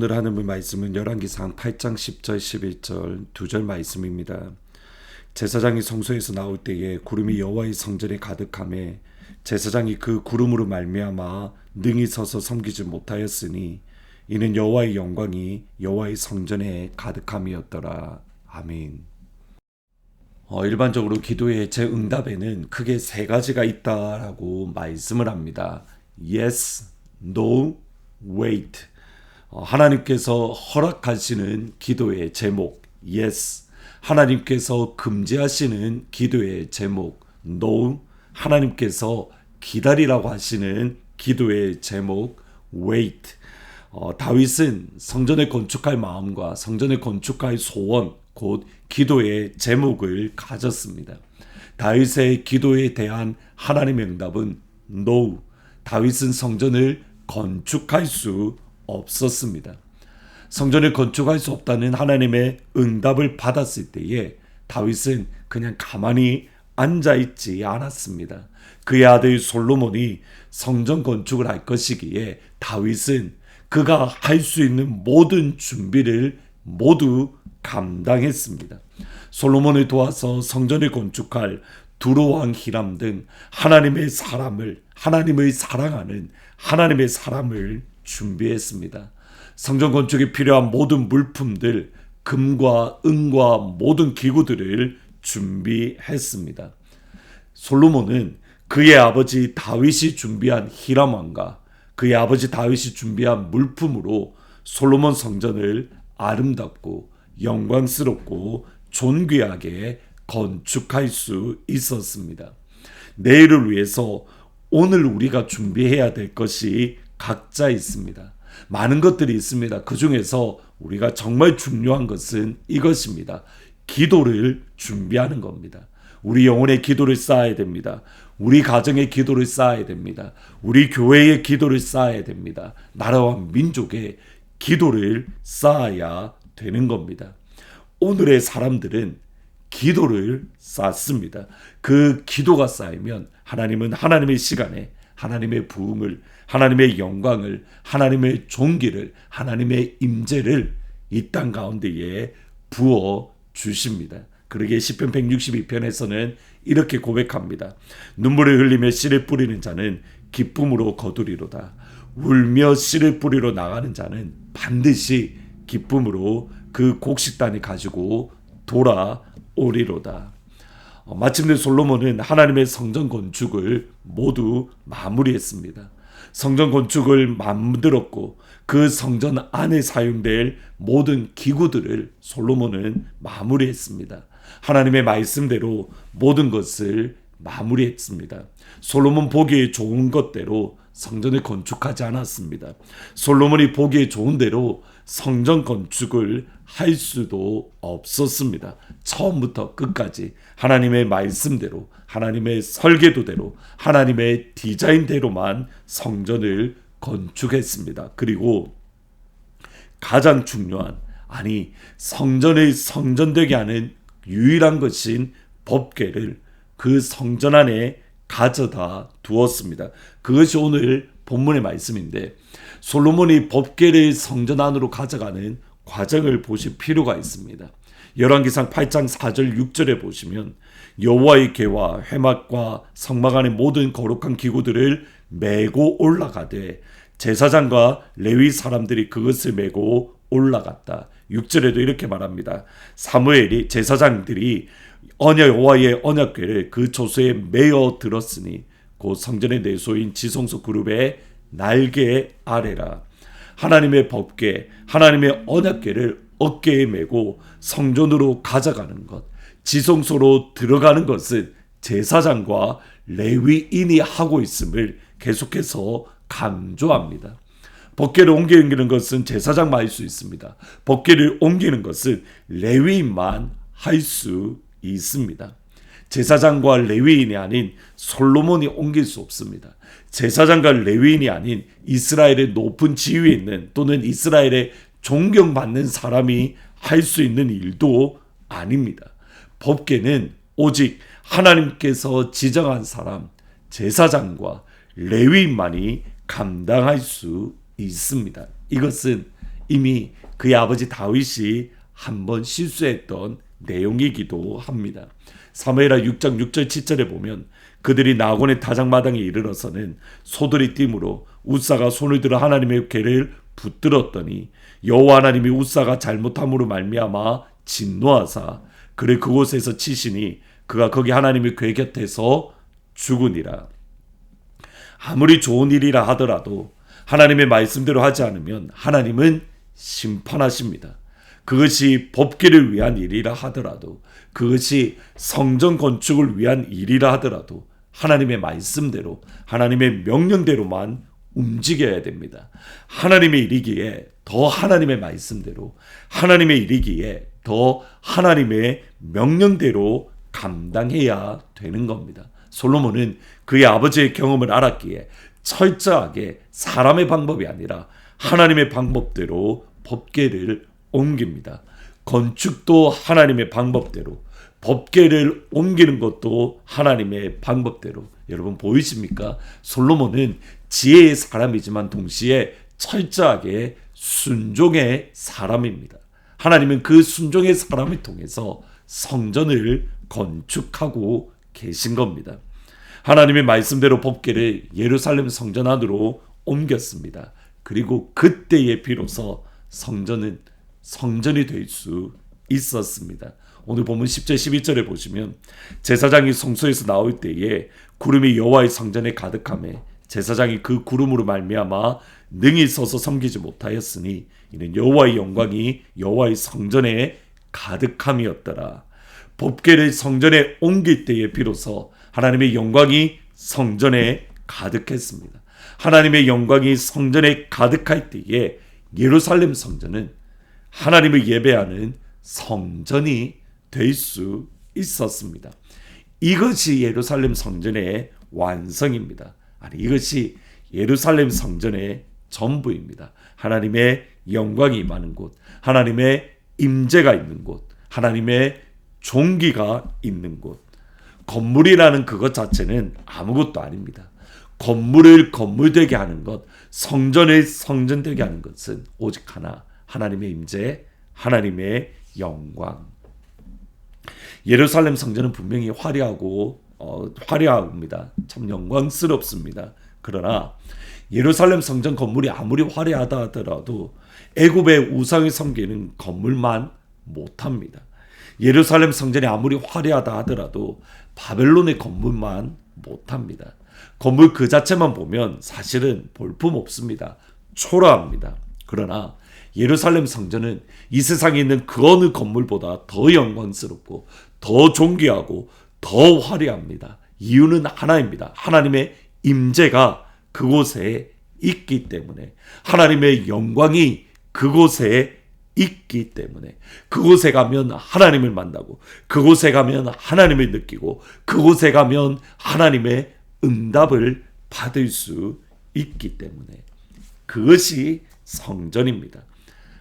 어, 오늘 하는 말씀은 열왕기상 8장 10절 11절 두 절 말씀입니다. 제사장이 성소에서 나올 때에 구름이 여호와의 성전에 가득함에 제사장이 그 구름으로 말미암아 능히 서서 섬기지 못하였으니 이는 여호와의 영광이 여호와의 성전에 가득함이었더라. 아멘. 어, 일반적으로 기도의 제 응답에는 크게 세 가지가 있다라고 말씀을 합니다. Yes, No, Wait. 어, 하나님께서 허락하시는 기도의 제목 Yes, 하나님께서 금지하시는 기도의 제목 No, 하나님께서 기다리라고 하시는 기도의 제목 Wait. 어, 다윗은 성전을 건축할 마음과 성전을 건축할 소원 곧 기도의 제목을 가졌습니다. 다윗의 기도에 대한 하나님의 응답은 No. 다윗은 성전을 건축할 수 없었습니다. 성전을 건축할 수 없다는 하나님의 응답을 받았을 때에 다윗은 그냥 가만히 앉아 있지 않았습니다. 그의 아들 솔로몬이 성전 건축을 할 것이기에 다윗은 그가 할 수 있는 모든 준비를 모두 감당했습니다. 솔로몬을 도와서 성전을 건축할 두로왕 히람 등 하나님의 사람을 하나님의 사랑하는 하나님의 사람을 준비했습니다. 성전 건축에 필요한 모든 물품들, 금과 은과 모든 기구들을 준비했습니다. 솔로몬은 그의 아버지 다윗이 준비한 히람 왕과 그의 아버지 다윗이 준비한 물품으로 솔로몬 성전을 아름답고 영광스럽고 존귀하게 건축할 수 있었습니다. 내일을 위해서 오늘 우리가 준비해야 될 것이 각자 있습니다. 많은 것들이 있습니다. 그 중에서 우리가 정말 중요한 것은 이것입니다. 기도를 준비하는 겁니다. 우리 영혼의 기도를 쌓아야 됩니다. 우리 가정의 기도를 쌓아야 됩니다. 우리 교회의 기도를 쌓아야 됩니다. 나라와 민족의 기도를 쌓아야 되는 겁니다. 오늘의 사람들은 기도를 쌓습니다. 그 기도가 쌓이면 하나님은 하나님의 시간에 하나님의 부흥을 하나님의 영광을 하나님의 종기를 하나님의 임재를 이 땅 가운데에 부어 주십니다. 그러게 시편 162편에서는 이렇게 고백합니다. 눈물을 흘리며 씨를 뿌리는 자는 기쁨으로 거두리로다. 울며 씨를 뿌리러 나가는 자는 반드시 기쁨으로 그 곡식단이 가지고 돌아오리로다. 어, 마침내 솔로몬은 하나님의 성전 건축을 모두 마무리했습니다. 성전 건축을 만들었고 그 성전 안에 사용될 모든 기구들을 솔로몬은 마무리했습니다. 하나님의 말씀대로 모든 것을 마무리했습니다. 솔로몬 보기에 좋은 것대로 성전을 건축하지 않았습니다. 솔로몬이 보기에 좋은 대로 성전 건축을 할 수도 없었습니다. 처음부터 끝까지 하나님의 말씀대로, 하나님의 설계도대로, 하나님의 디자인대로만 성전을 건축했습니다. 그리고 가장 중요한, 아니, 성전의 성전되게 하는 유일한 것인 법계를 그 성전 안에 가져다 두었습니다. 그것이 오늘 본문의 말씀인데 솔로몬이 법계를 성전 안으로 가져가는 과정을 보실 필요가 있습니다. 열왕기상 8장 4절 6절에 보시면 여호와의 계와 회막과 성막 안의 모든 거룩한 기구들을 메고 올라가되 제사장과 레위 사람들이 그것을 메고 올라갔다. 6절에도 이렇게 말합니다. 사무엘이 제사장들이 언약 여호와의 언약궤를 그 조소에 메어 들었으니 곧 성전의 내소인 지성소 그룹의 날개 아래라. 하나님의 법궤, 하나님의 언약궤를 어깨에 메고 성전으로 가져가는 것, 지성소로 들어가는 것은 제사장과 레위인이 하고 있음을 계속해서 강조합니다. 법계를 옮기는 것은 제사장만 할 수 있습니다. 법계를 옮기는 것은 레위인만 할 수 있습니다. 제사장과 레위인이 아닌 솔로몬이 옮길 수 없습니다. 제사장과 레위인이 아닌 이스라엘의 높은 지위에 있는 또는 이스라엘의 존경받는 사람이 할 수 있는 일도 아닙니다. 법계는 오직 하나님께서 지정한 사람, 제사장과 레위인만이 감당할 수 있습니다. 이것은 이미 그의 아버지 다윗이 한번 실수했던 내용이기도 합니다. 사무엘하 6장 6절 7절에 보면 그들이 나곤의 타작마당에 이르러서는 소들이 띠므로 우사가 손을 들어 하나님의 괴를 붙들었더니 여호와 하나님이 우사가 잘못함으로 말미암아 진노하사 그를 그곳에서 치시니 그가 거기 하나님의 괴 곁에서 죽으니라. 아무리 좋은 일이라 하더라도 하나님의 말씀대로 하지 않으면 하나님은 심판하십니다. 그것이 법계를 위한 일이라 하더라도 그것이 성전 건축을 위한 일이라 하더라도 하나님의 말씀대로 하나님의 명령대로만 움직여야 됩니다. 하나님의 일이기에 더 하나님의 말씀대로 하나님의 일이기에 더 하나님의 명령대로 감당해야 되는 겁니다. 솔로몬은 그의 아버지의 경험을 알았기에 철저하게 사람의 방법이 아니라 하나님의 방법대로 법계를 옮깁니다. 건축도 하나님의 방법대로, 법계를 옮기는 것도 하나님의 방법대로. 여러분 보이십니까? 솔로몬은 지혜의 사람이지만 동시에 철저하게 순종의 사람입니다. 하나님은 그 순종의 사람을 통해서 성전을 건축하고 계신 겁니다. 하나님의 말씀대로 법계를 예루살렘 성전 안으로 옮겼습니다. 그리고 그때에 비로소 성전은 성전이 될 수 있었습니다. 오늘 보면 10절 12절에 보시면 제사장이 성소에서 나올 때에 구름이 여호와의 성전에 가득함에 제사장이 그 구름으로 말미암아 능히 서서 섬기지 못하였으니 이는 여호와의 영광이 여호와의 성전에 가득함이었더라. 법궤를 성전에 옮길 때에 비로소 하나님의 영광이 성전에 가득했습니다. 하나님의 영광이 성전에 가득할 때에 예루살렘 성전은 하나님을 예배하는 성전이 될 수 있었습니다. 이것이 예루살렘 성전의 완성입니다. 아니 이것이 예루살렘 성전의 전부입니다. 하나님의 영광이 임하는 곳, 하나님의 임재가 있는 곳, 하나님의 종기가 있는 곳. 건물이라는 그것 자체는 아무것도 아닙니다. 건물을 건물되게 하는 것, 성전을 성전되게 하는 것은 오직 하나, 하나님의 임재, 하나님의 영광. 예루살렘 성전은 분명히 화려하고 어, 화려합니다. 참 영광스럽습니다. 그러나 예루살렘 성전 건물이 아무리 화려하다 하더라도 애굽의 우상을 섬기는 건물만 못합니다. 예루살렘 성전이 아무리 화려하다 하더라도 바벨론의 건물만 못합니다. 건물 그 자체만 보면 사실은 볼품 없습니다. 초라합니다. 그러나 예루살렘 성전은 이 세상에 있는 그 어느 건물보다 더 영광스럽고 더 존귀하고 더 화려합니다. 이유는 하나입니다. 하나님의 임재가 그곳에 있기 때문에 하나님의 영광이 그곳에 있기 때문에 그곳에 가면 하나님을 만나고 그곳에 가면 하나님을 느끼고 그곳에 가면 하나님의 응답을 받을 수 있기 때문에 그것이 성전입니다.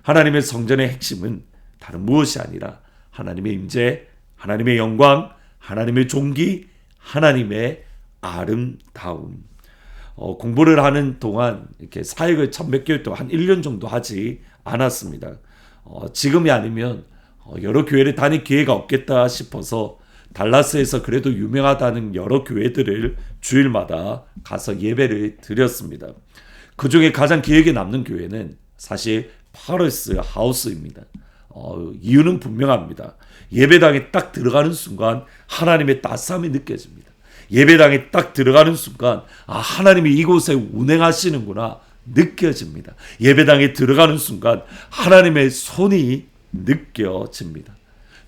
하나님의 성전의 핵심은 다른 무엇이 아니라 하나님의 임재, 하나님의 영광, 하나님의 종기, 하나님의 아름다움. 어, 공부를 하는 동안 이렇게 사역을 천몇 개월 동안 한 1년 정도 하지 않았습니다. 어, 지금이 아니면 어, 여러 교회를 다닐 기회가 없겠다 싶어서 달라스에서 그래도 유명하다는 여러 교회들을 주일마다 가서 예배를 드렸습니다. 그 중에 가장 기억에 남는 교회는 사실 파르스 하우스입니다. 어, 이유는 분명합니다. 예배당에 딱 들어가는 순간 하나님의 따스함이 느껴집니다. 예배당에 딱 들어가는 순간 아 하나님이 이곳에 운행하시는구나 느껴집니다. 예배당에 들어가는 순간 하나님의 손이 느껴집니다.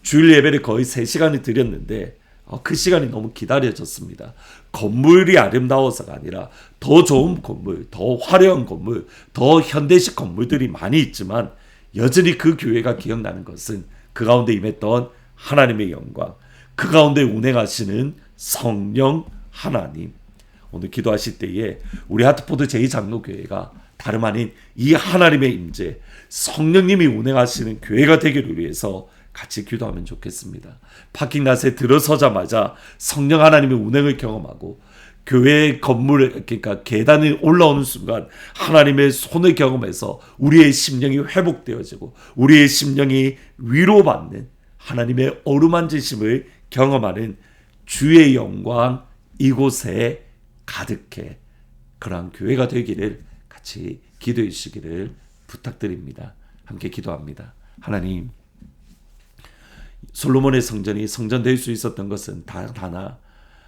주일 예배를 거의 3시간을 드렸는데 어, 그 시간이 너무 기다려졌습니다. 건물이 아름다워서가 아니라 더 좋은 건물, 더 화려한 건물, 더 현대식 건물들이 많이 있지만 여전히 그 교회가 기억나는 것은 그 가운데 임했던 하나님의 영광, 그 가운데 운행하시는 성령 하나님. 오늘 기도하실 때에 우리 하트포드 제2장로교회가 다름 아닌 이 하나님의 임재, 성령님이 운행하시는 교회가 되기를 위해서 같이 기도하면 좋겠습니다. 파킹 낫에 들어서자마자 성령 하나님의 운행을 경험하고 교회 건물 그러니까 계단을 올라오는 순간 하나님의 손을 경험해서 우리의 심령이 회복되어지고 우리의 심령이 위로받는 하나님의 어루만지심을 경험하는 주의 영광 이곳에 가득해 그러한 교회가 되기를 같이 기도해 주시기를 부탁드립니다. 함께 기도합니다. 하나님 솔로몬의 성전이 성전될 수 있었던 것은 다 하나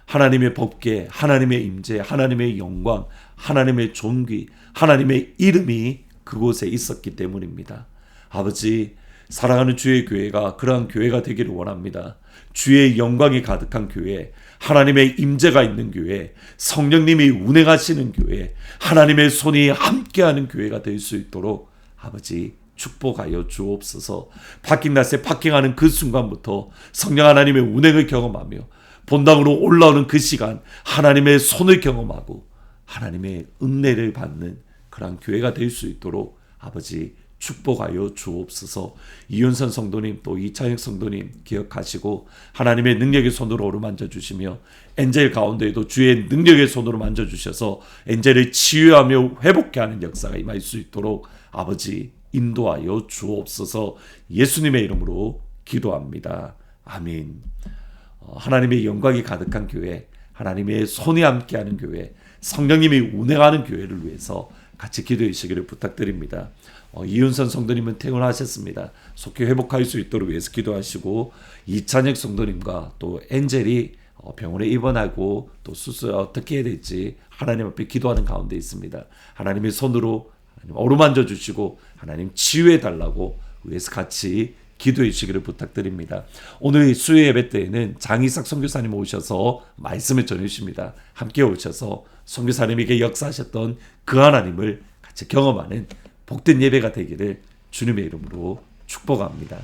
하나님의 법계, 하나님의 임재, 하나님의 영광, 하나님의 존귀, 하나님의 이름이 그곳에 있었기 때문입니다. 아버지, 사랑하는 주의 교회가 그러한 교회가 되기를 원합니다. 주의 영광이 가득한 교회, 하나님의 임재가 있는 교회, 성령님이 운행하시는 교회, 하나님의 손이 함께하는 교회가 될 수 있도록 아버지 축복하여 주옵소서. 파킹 낫에 파킹하는 그 순간부터 성령 하나님의 운행을 경험하며 본당으로 올라오는 그 시간 하나님의 손을 경험하고 하나님의 은혜를 받는 그러한 교회가 될 수 있도록 아버지 축복하여 주옵소서. 이윤선 성도님 또 이창혁 성도님 기억하시고 하나님의 능력의 손으로 오르만져 주시며 엔젤 가운데에도 주의 능력의 손으로 만져 주셔서 엔젤을 치유하며 회복케 하는 역사가 임할 수 있도록 아버지 인도하여 주옵소서. 예수님의 이름으로 기도합니다. 아멘. 어, 하나님의 영광이 가득한 교회, 하나님의 손이 함께하는 교회, 성령님이 운행하는 교회를 위해서 같이 기도해 주시기를 부탁드립니다. 어, 이윤선 성도님은 퇴원하셨습니다. 속히 회복할 수 있도록 위해서 기도하시고 이찬혁 성도님과 또 엔젤이 어, 병원에 입원하고 또 수술 어떻게 해야 될지 하나님 앞에 기도하는 가운데 있습니다. 하나님의 손으로 하나님 어루만져 주시고 하나님 치유해 달라고 위해서 같이 기도해 주시기를 부탁드립니다. 오늘 수요 예배 때에는 장이삭 선교사님 오셔서 말씀을 전해 주십니다. 함께 오셔서 선교사님에게 역사하셨던 그 하나님을 같이 경험하는 복된 예배가 되기를 주님의 이름으로 축복합니다.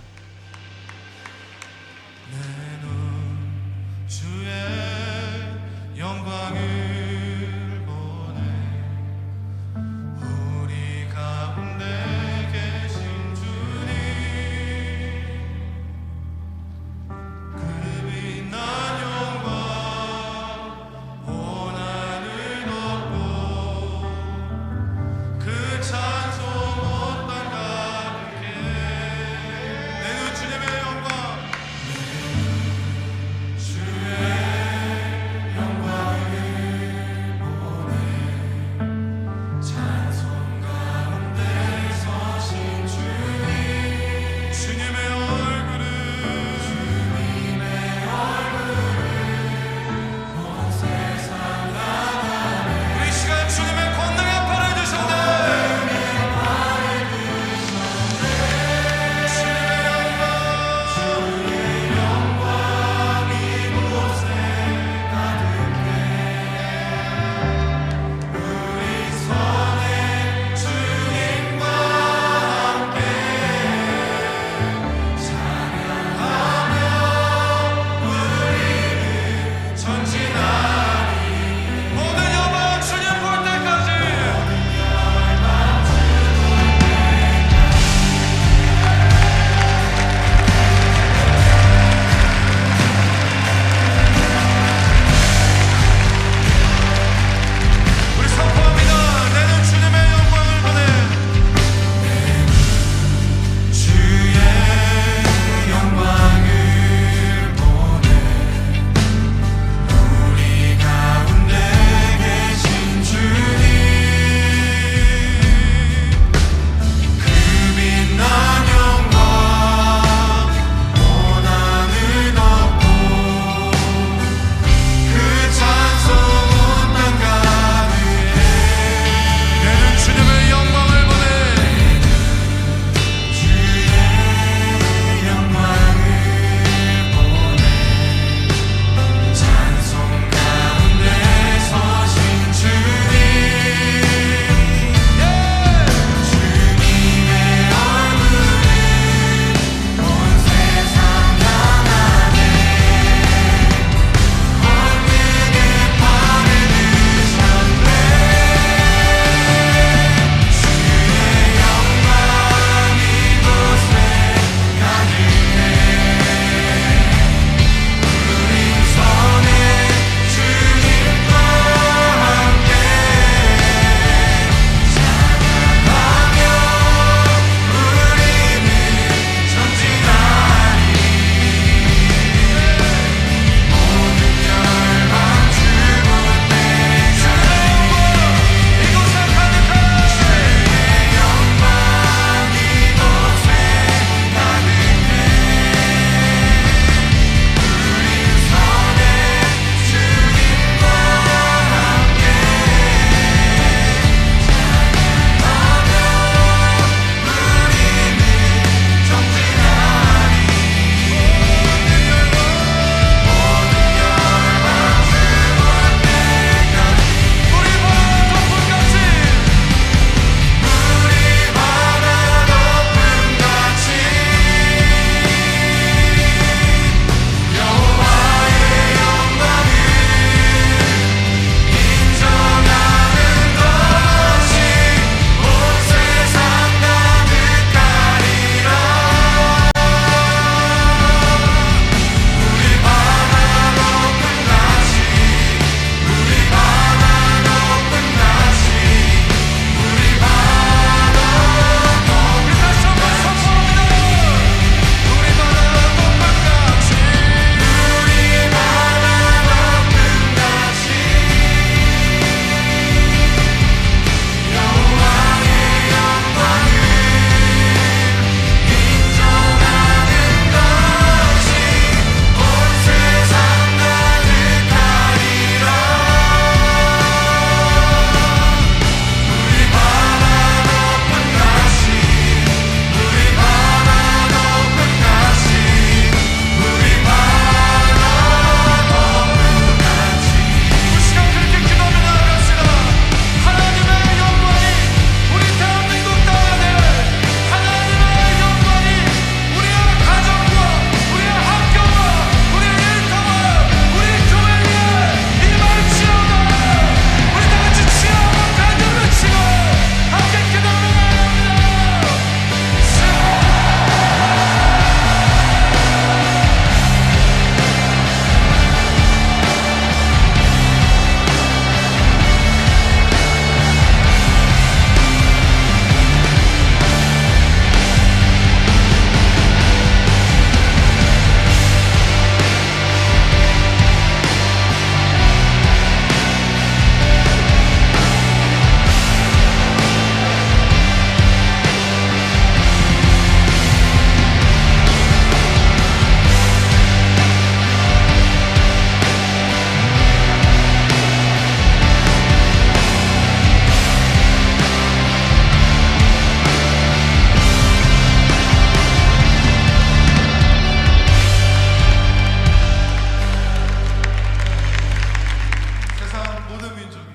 모든 민족이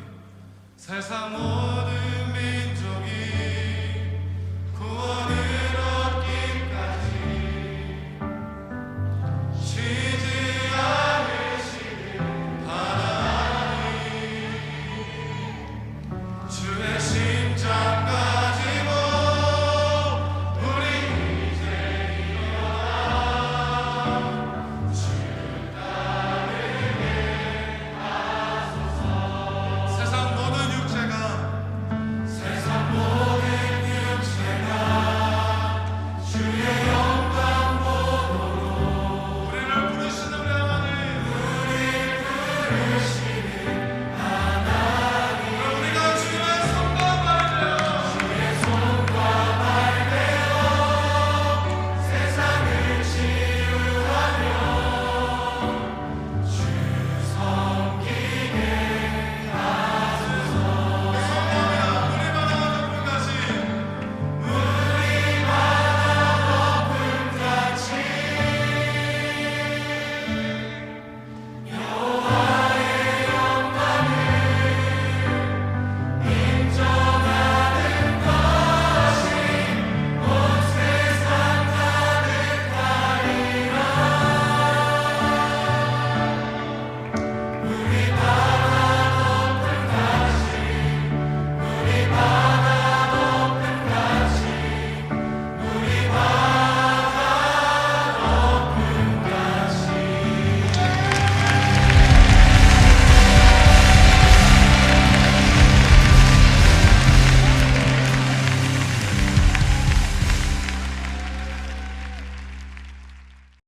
세상 모든 민족이 구원을